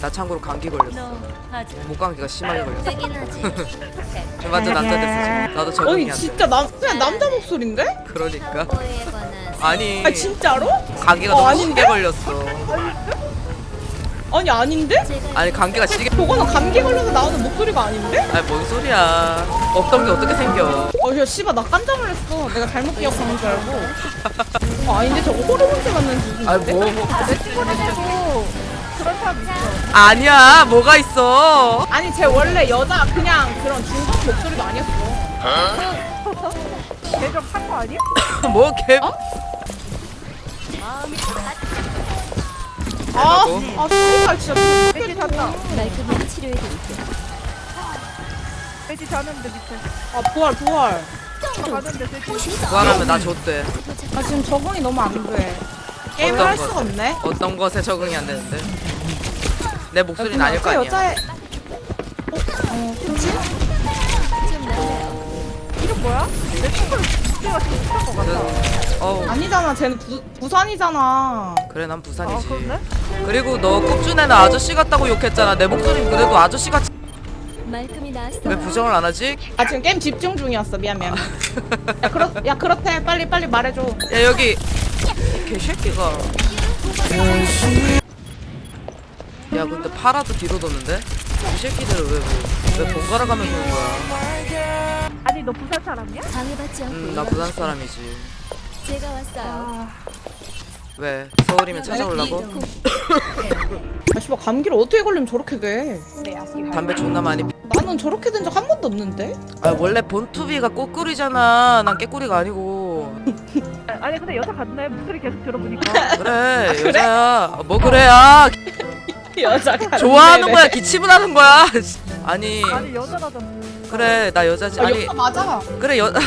나 참고로 감기 걸렸어. 아직 목감기가 심하게 걸렸어. 세긴 하지. 완전 남자 됐어 지금. 나도 적응이 아니 안 돼. 진짜 남 그냥 남자 목소리인데? 그러니까. 아니 아 진짜로? 감기가 어, 너무 아닌데? 심하게 걸렸어. 아니 아닌데? 제가 아니 감기가 시게. 저거는 감기 걸려서 나오는 목소리가 아닌데? 아니 뭔 소리야. 없던 게 어떻게 생겨. 어야 씨발 나 깜짝 놀랐어 내가 잘못 기억한 줄 알고 어, 아닌데 저거 호르몬제 맞는 수준인데? 아니 뭐. 사람 있어 아니야 뭐가 있어. 아니 쟤 원래 여자 그냥 그런 중성 목소리도 아니었어 걔좀 한거 아니야? 뭐 개. 어? 아, 뭐라고? 아 씨발 진짜 잤다 말끔히 치료해드릴게요. 돼지 자는데 밑에 아 부활 부활 가는데 돼지 부활하면 나 줬대. 아 지금 적응이 너무 안 돼 게임을 어떤 할 거? 수가 없네 어떤 것에 적응이 안 되는데. 내 목소리는 아닐 거 아니야. 여자의 어? 어 그치? 이름 뭐야? 내 친구를 그때가 진짜 것 그, 어우 아니잖아 쟤는 부, 부산이잖아 그래 난 부산이지. 아, 그런데? 그리고 너 꼽준애는 아저씨 같다고 욕했잖아. 내 목소리 그래도 아저씨. 말끔히 나았어. 왜 부정을 안 하지? 아 지금 게임 집중 중이었어 미안 미안 야 그렇 야 그렇대 빨리 빨리 말해줘 야 여기 개새끼가. 야 근데 파라도 뒤로 도는데? 이 새끼들은 왜, 왜, 왜 번갈아 가면서 오는 거야? 아니 너 부산 사람이야? 방해받지 않고. 음, 나 부산 사람이지. 제가 왔어요. 왜? 서울이면 찾아오려고? 아 씨발 감기를 어떻게 걸리면 저렇게 돼 담배 존나 많이 피... 나는 저렇게 된 적 한 번도 없는데 아 원래 본투비가 꼬꾸리잖아. 난 깨꾸리가 아니고. 아니 근데 여자 같네 목소리 계속 들어보니까 그래 여자야. 뭐 그래 야 여자가 좋아하는 거야 기침을 하는 거야. 아니 아니 여자라서 그래 나 여자지. 아 아니 여자 맞아 그래 여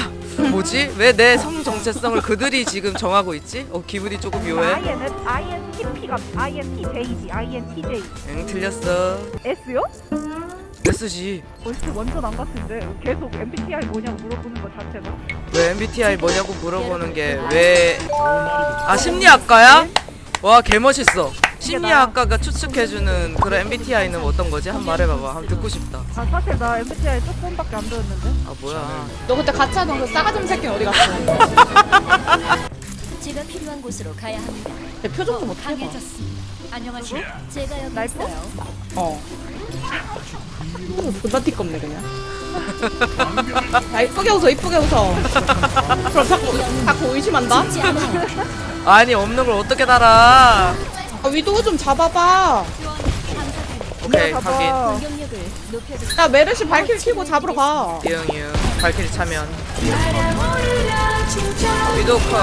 뭐지? 왜 내 성 정체성을 그들이 지금 정하고 있지? 어 기분이 조금 묘해. IN은 INTP가 INTJ지 INTJ 응 틀렸어. S요? S지. 벌써 완전 안 같은데 계속 MBTI 뭐냐고 물어보는 거 자체가 왜 MBTI 뭐냐고 물어보는 게 왜? 아 심리학과야? 와 개멋있어. 심리학과가 추측해주는 그런 MBTI는 어떤 거지? 한번 말해봐봐. 한번 듣고 싶다. 아 사실 나 MBTI 조금밖에 안 들었는데 아 뭐야? 너 그때 같이 하던 그 싸가지 없는 새끼는 어디 갔어 제가 필요한 곳으로 가야 합니다. 내 표정 좀 어떻게 봐 강해졌습니다. 안녕하세요. 제가 여기 날 있어요. 어. 존나 띠껍네 그냥. 야 이쁘게 웃어 이쁘게 웃어. 그럼 자꾸 자꾸 의심한다. 않아. 아니 없는 걸 어떻게 달아? 아, 위도우 좀 잡아봐. 오케이 확인. 야 메르시 발키리 키고 잡으러 가. 이응 이응. 발키리 차면. 위도우 커.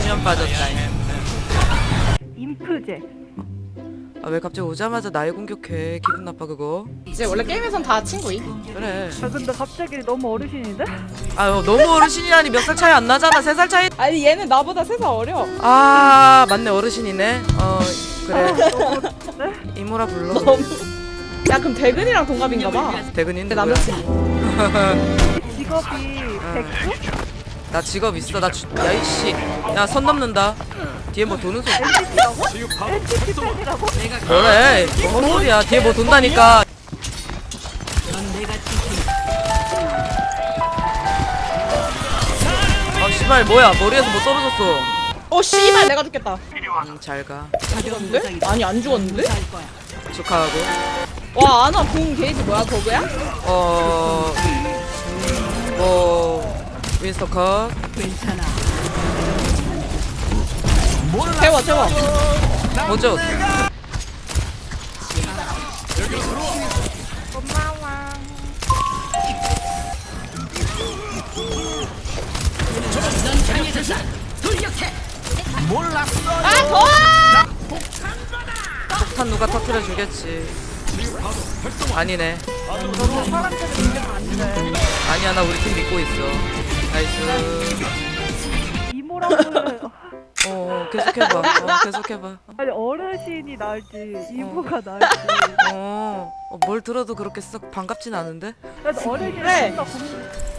수면 빠졌다. 인프제 아 왜 갑자기 오자마자 날 공격해? 기분 나빠 그거. 이제 원래 게임에선 다 친구임. 그래. 아 근데 갑자기 너무 어르신인데? 아유 너무 어르신이라니 몇 살 차이 안 나잖아. 세 살 차이. 아니 얘는 나보다 세 살 어려. 아 맞네 어르신이네. 어 그래. 이모라 불러. 너무. 야 그럼 대근이랑 동갑인가 봐. 대근인 내 누구야? 남자친구. 직업이 백수? 나 직업 있어. 나 주... 야이씨. 야 선 넘는다. 뒤에 뭐 도는 소리. 그래. 뭔 소리야. 뒤에 뭐 돈다니까. 아 씨발 뭐야 머리에서 뭐 떨어졌어. 어 씨발 내가 죽겠다. 음, 잘 가. 죽었는데? 아니 안 죽었는데? 축하하고. 와 아나 공 게이지 뭐야 버그야? 어. 뭐 윈스터 컷. 채워 채워. 뭐죠? 아 더워! 폭탄 누가 터트려 주겠지. 아니네. 아니야 나 우리 팀 믿고 있어. 나이스. 이모라고 해. 어 계속해봐. 어, 계속해봐. 아니 어르신이 나을지 이모가 나을지 어, 어, 뭘 들어도 그렇게 썩 반갑진 않은데? 그래도 어르신은 그래. 좀더 공...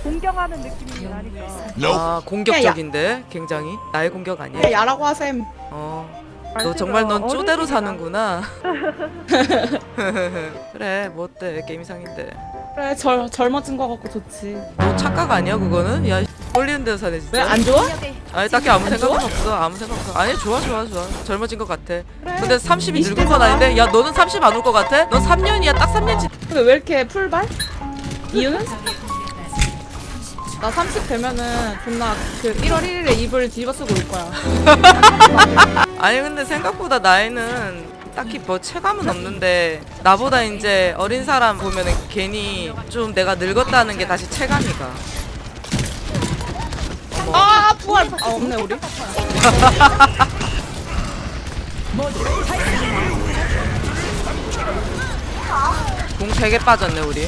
공경하는 느낌이 나니까. 아 공격적인데 굉장히 나의 공격 아니야? 그냥 야라고 하셈. 어. 너 정말 넌 쪼대로 사는구나. 그래 뭐 어때 게임 이상인데. 그래 절 젊어진 거 같고 좋지. 뭐 착각 아니야 그거는? 야 꼴리는 데서 사네 진짜. 왜 안 좋아? 아니 딱히 아무 안 생각은 좋아? 없어 아무 생각 없어 아니 좋아 좋아 좋아 젊어진 것 같아 근데 30이 20대 늙은 건 아닌데 야 너는 30 안 올 것 같아? 넌 3년이야 딱 3년치 근데 왜 이렇게 풀발? 이유는? 나 30 되면은 존나 그 1월 1일에 이불 뒤집어 쓰고 올 거야. 아니 근데 생각보다 나이는 딱히 뭐 체감은 없는데 나보다 이제 어린 사람 보면은 괜히 좀 내가 늙었다는 게 다시 체감이 가 아 부활. 아 없네 우리. 공 3개 빠졌네 우리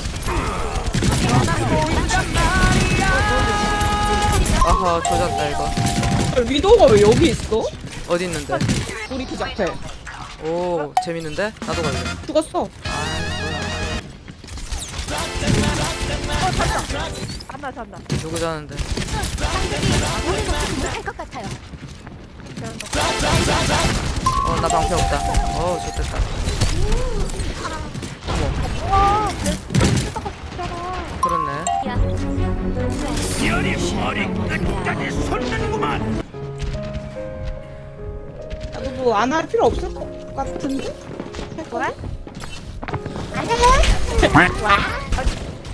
어허 조졌다 이거 위도가 왜 여기 있어? 어디 있는데? 우리 기자 앞에. 오 재밌는데? 나도 갈래 죽었어. 잔다 잔다. 누구 자는데 못할 것 같아요. 어 나 방패 없다 어 좋겠다 와, 내 스타가 진짜라. 그렇네 야. 나도 뭐 안 할 필요 없을 것 같 은데? 그래?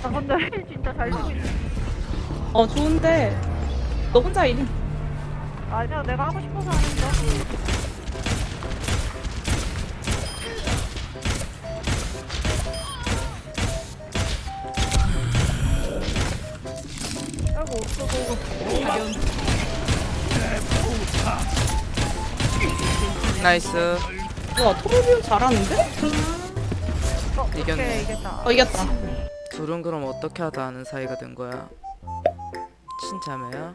나 혼자 진짜 잘 쓰고 있어. 어 좋은데 너 혼자 일이 아니야, 내가 하고 싶어서 하는 거. 아이고, 그거 나이스 와 토르비움 잘하는데? 어, 이겼네. 오케이, 이겼다. 어 이겼다 둘은 그럼 어떻게 하다 아는 사이가 된 거야? 친자매야?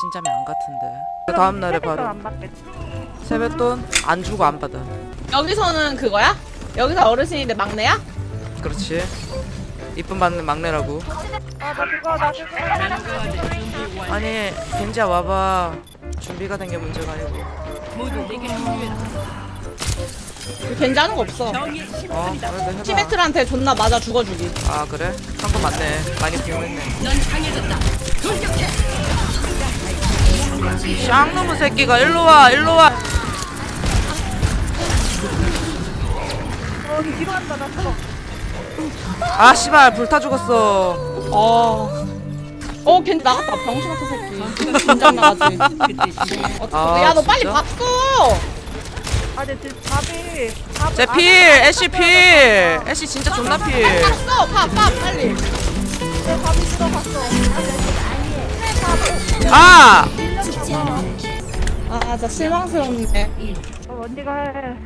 친자매 안 같은데 그 다음 날에 바로 안 받겠지. 세뱃돈 안 주고 안 받아 여기서는 그거야? 여기서 어르신인데 막내야? 그렇지 이쁨 받는 막내라고 아, 나 그거, 나 그거. 아니 겐지야 와봐 준비가 된 게 문제가 아니고 괜찮은 거 없어 어 해봐 티메트한테 존나 맞아 죽어주기 아 그래? 한거 맞네 많이 비용했네 쌍놈의 새끼가 일로와 일로와 어. 아 씨발 불타 죽었어 어. 어, 걔 나갔다. 병신 같은 새끼. 긴장 나가지. 아, 야, 너 빨리 진짜? 봤어! 아, 내 지금 밥이. 밥, 제필 애쉬 필 애쉬 진짜 존나 필 봤어! 봐, 봐, 빨리. 내 밥이 들어갔어. 아! 아, 진짜 실망스럽네. 어, 언니가 해.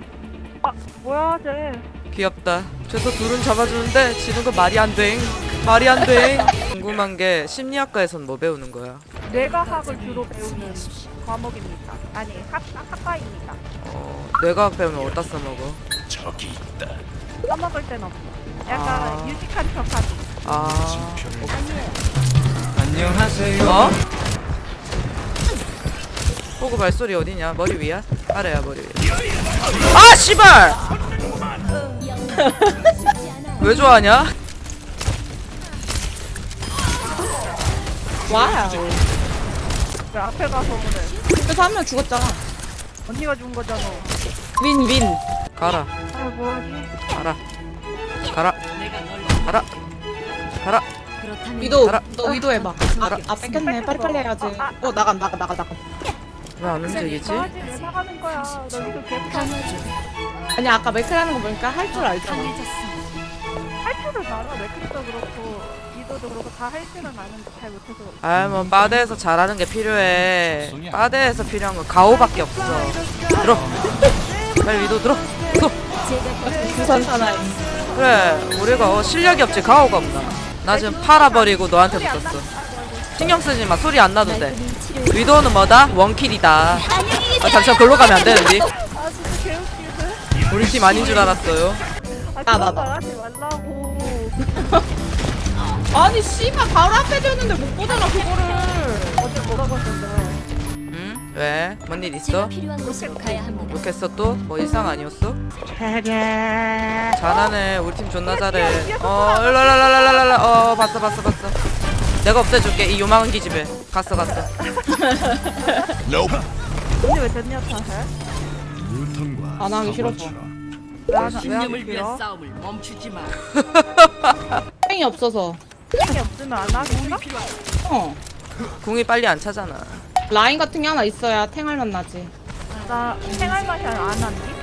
아, 뭐야, 쟤. 귀엽다. 그래서 둘은 잡아주는데 지는 거 말이 안 돼. 말이 안 돼. 궁금한 게 심리학과에선 뭐 배우는 거야? 뇌과학을 주로 배우는 과목입니다. 아니, 학, 학과입니다. 어, 뇌과학 배우면 어디다 써먹어? 써먹을 땐 없어. 약간 아. 유식한 척하기. 아. 안녕하세요. 어? 호구 발소리 어디냐? 머리 위야? 아래야 머리 위. 아 씨발! 왜 좋아하냐? 와우. 왜 앞에 가서 그래. 그래서 한 명 죽었잖아. 언니가 준 거잖아. 윈, 윈. 가라. 아, 뭐하지? 가라. 가라. 가라. 가라. 그렇다면 위도, 알아. 너 위도 해봐. 아. 아, 뺏겼네. 빨리빨리 해야지. 어, 나가, 나가, 나가, 나가. 왜 안 움직이지? 강아지 왜 사가는 거야? 너 이거 개판 아니, 아까 맥크라는 거 보니까 할 줄 알잖아. 강해졌습니다. 할 줄은 알아. 맥크도 그렇고 이도도 그렇고 다 할 줄은 아는데 잘 못해서. 아, 뭐 바데에서 잘하는 게 필요해. 바데에서 필요한 건 가오밖에 없어. 들어. 빨리 위도 들어. 들어. 부산 사나이. 그래, 우리가 어, 실력이 없지 가오가 없나. 나 지금 팔아버리고 너한테 붙었어. 신경 쓰지 마. 소리 안 나도 돼. 위도는 뭐다? 원킬이다. 아, 잠시만 글로 가면 안 되는데. 아 진짜 개웃기네. 우리 팀 아닌 줄 알았어요. 아 나, 나, 그런 나. 말 하지 말라고. 아니 씨발 바로 앞에 줬는데 못 보잖아 그거를 어제 뭐라고 했는데 응? 왜? 뭔일 제가 있어? 필요한 곳으로 가야 합니다. 욕했어 또? 뭐 일상 아니었어? 잘하네 우리 팀 존나 잘해 어 랄랄랄랄랄랄 어 봤어 봤어 봤어 내가 없애줄게 이 요망한 기집애 갔어 갔어 언니 왜 젠니아 탓해? 안 하기 싫어서 왜 안- 왜 하기 싫어? 싸움을 멈추지 마. 땡이 없어서 땡 이 없으면 안 하겠어? 어 궁이 빨리 안 차잖아 라인 같은 게 하나 있어야 탱을 만나지 나 생활 맛이 안줄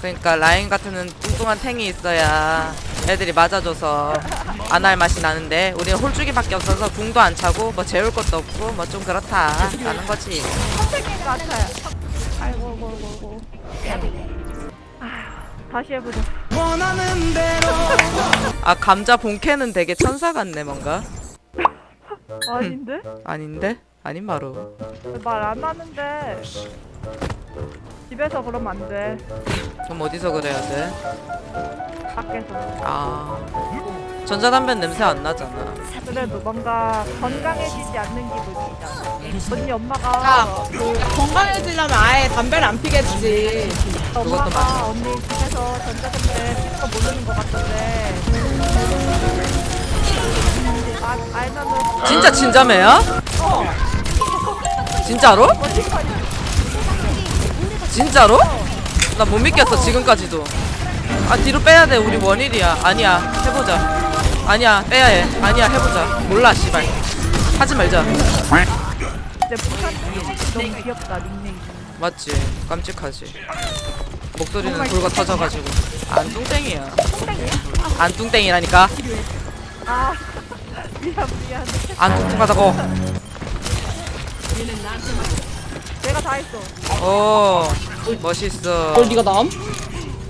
그러니까 라인 같은 뚱뚱한 탱이 있어야 애들이 맞아줘서 안 할 맛이 나는데 우리는 홀쭉이밖에 없어서 궁도 안 차고 뭐 재울 것도 없고 뭐 좀 그렇다 라는 거지 선택인 같아. 아이고, 아이고, 아이고, 아이고. 아, 다시 해보자. 아 감자 본캐는 되게 천사 같네 뭔가 아닌데? 아닌데? 아닌 바로 말 안 하는데. 집에서 그러면 안 돼. 그럼 어디서 그래야 돼? 밖에서. 아 전자담배 냄새 안 나잖아 그래도 뭔가 건강해지지 않는 기분이잖아. 언니 엄마가 야, 그 건강해지려면 아예 담배를 안 피게 해주지. 그것도 엄마가 맞아. 언니 집에서 전자담배 피는 거 모르는 것 같던데. 아, 알면은 진짜 진자매야? 진짜로? 진짜로? 나 못 믿겠어 지금까지도 아 뒤로 빼야 돼 우리 원일이야 아니야 해보자 아니야 빼야 해 아니야 해보자 몰라 씨발 하지 말자 내 부산 너무 귀엽다 닉네임. 맞지 깜찍하지 목소리는 불과 터져가지고 안 뚱땡이야 안 뚱땡이라니까 아 미안 미안. 안 뚱뚱하다고 내가 다 했어. 오 멋있어 뭘 네가 나옴?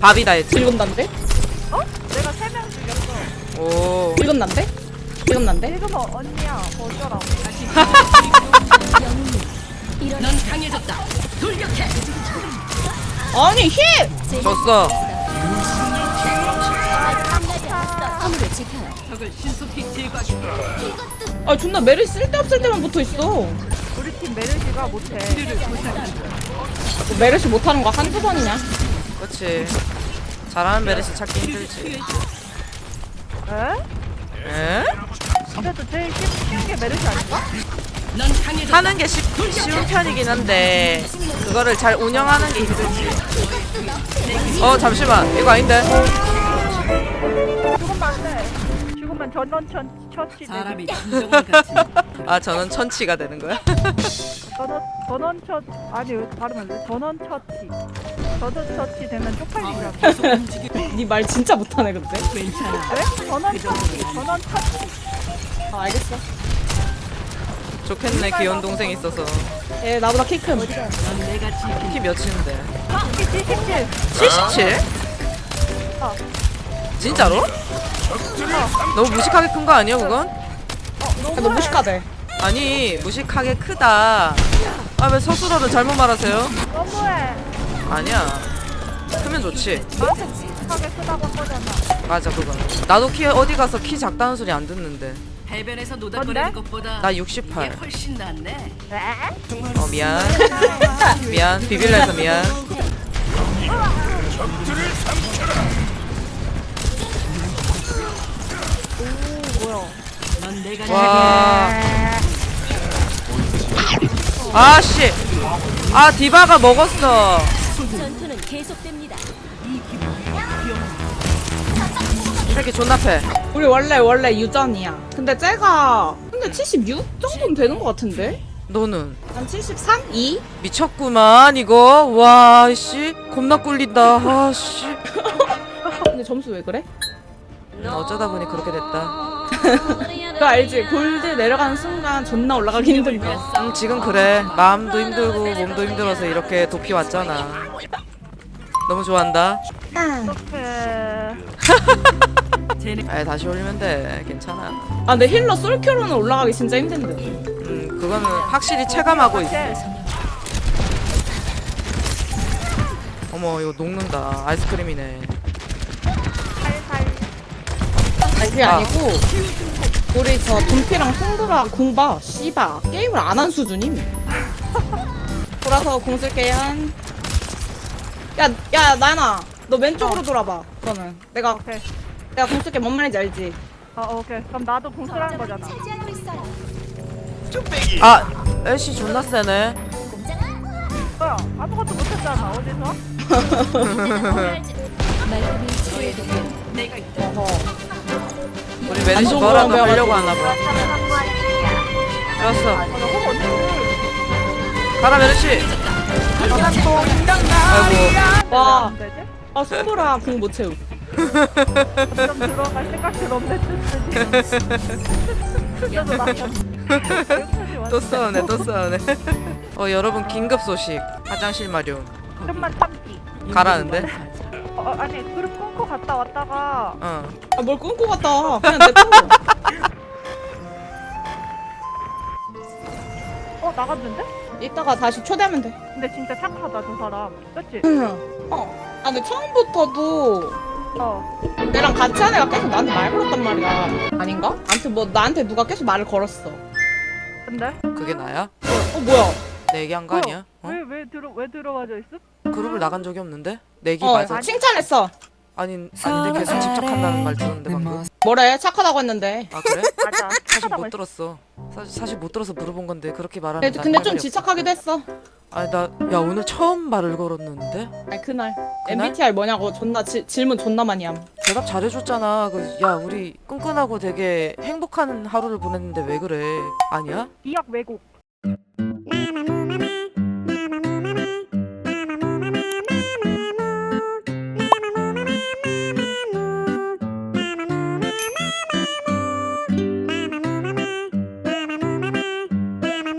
밥이다 했지 읽은단데? 어? 내가 세 명 죽였어. 오 읽은단데? 읽은단데? 지금 어, 언니야 어쩌라고. 이런 넌 강해졌다. 아니 힙! 졌어. 아 존나 메리 쓸데없을 때만 붙어 있어. 우리 팀 메르시가 못해. 뭐 메르시 못하는 거 한두 번이냐? 그렇지 잘하는 베르시 찾기 힘들지 에? 에? 그래도 제일 쉬- 쉬운 게 메르시 아닌가? 하는 게 쉽, 쉬운 편이긴 한데 그거를 잘 운영하는 게 힘들지 어 잠시만 이거 아닌데 죽으면. 죽으면 전원 천 처치 사람이. 진정한. 아 저는 천치가 되는 거야? 전원 전원 처 아니 왜 발음 안 돼? 전원 처치. 전원 처치 되면 쪽팔리잖아. 계속 움직여. 네말 진짜 못하네 근데. 괜찮아. 그래? 전원 처치. 전원 처치. 아 알겠어. 좋겠네 귀여운 동생 있어서 얘 나보다 키 큰. 키 몇인데? 77. 77? 어. 진짜로? 너무 무식하게 큰 거 아니야 그건? 어, 야, 너 무식하대. 아니 무식하게 크다 아 왜 서술어를 잘못 말하세요? 너무해. 아니야 크면 좋지 무식하게 크다고 한 거잖아. 맞아 그건 나도 키 어디 가서 키 작다는 소리 안 듣는데 해변에서 노닥거리는 것보다 나 이게 68. 훨씬 낫네. 왜? 어 미안 미안 비빌라 해서 미안 오 뭐야? 넌 내가 와 아씨 아 디바가 먹었어 전투는 계속됩니다. 새끼 존나 패 우리 원래 원래 유전이야. 근데 쟤가 근데 76 정도는 되는 것 같은데? 너는 한 73? 2? 미쳤구만 이거 와 씨 겁나 꿀린다 아 씨 근데 점수 왜 그래? 어쩌다 보니 그렇게 됐다 그거 알지? 골드 내려가는 순간 존나 올라가기 힘든 거. 음, 지금 그래 마음도 힘들고 몸도 힘들어서 이렇게 도피 왔잖아 너무 좋아한다 어떡해. 쟤네 아 다시 올리면 돼. 괜찮아. 아 근데 힐러 솔큐로는 올라가기 진짜 힘든데. 음 그거는 확실히 체감하고 있어 어머 이거 녹는다. 아이스크림이네. 그게 아. 아니고 우리 저 돈피랑 송도라 공봐 씨바 게임을 안 한 수준임. 돌아서 공 쓸게 한. 야 야 나연아. 너 왼쪽으로 돌아봐 너는 내가 오케이. 내가 공 쓸게 뭔 말인지 알지? 아 오케이. 그럼 나도 공수라는 거잖아. 아 애쉬 존나 세네 뭐야? 아무것도 못했잖아. 어디서? 말끔히 우리 안정으로 뭐라도. 하려고 하나봐 좋았어 아, 가라 메리시 아이고 와. 안 되지? 아 송도라 공못 채우 좀 들어갈 생각들 없네 뜻쓰지. 진짜도 나. 또 싸우네 또 싸우네 어 여러분 긴급 소식 화장실 마련 좀만 참기. 가라는데? 어, 어, 아니 그룹 끊고 갔다 왔다가 어 아 뭘 끊고 갔다 그냥 냅둬 어 나갔는데? 이따가 다시 초대하면 돼 근데 진짜 착하다 저 사람. 그치? 어. 아 근데 처음부터도 어. 내랑 같이 한 애가 계속 나한테 말 걸었단 말이야 아닌가? 아무튼 뭐 나한테 누가 계속 말을 걸었어 근데 그게 나야? 어 뭐야 내 얘기한 거 아니야? 어? 왜 왜 들어 왜 들어와져 있어? 그룹을 나간 적이 없는데? 내기 어 맞아 칭찬했어 아니 아닌데 계속 집착한다는 말 들었는데 방금 뭐래 착하다고 했는데 아 그래? 맞아. 사실 착하다고 못. 들었어 사실, 사실 못 들어서 물어본 건데 그렇게 말하는 근데, 근데 좀 지착하기도 했어 아니 나야 오늘 처음 말을 걸었는데 아니 그날 그날? MBTI 뭐냐고 존나 지, 질문 존나 많이 함 대답 잘해줬잖아 그, 야 우리 끈끈하고 되게 행복한 하루를 보냈는데 왜 그래 아니야? 이약 왜곡.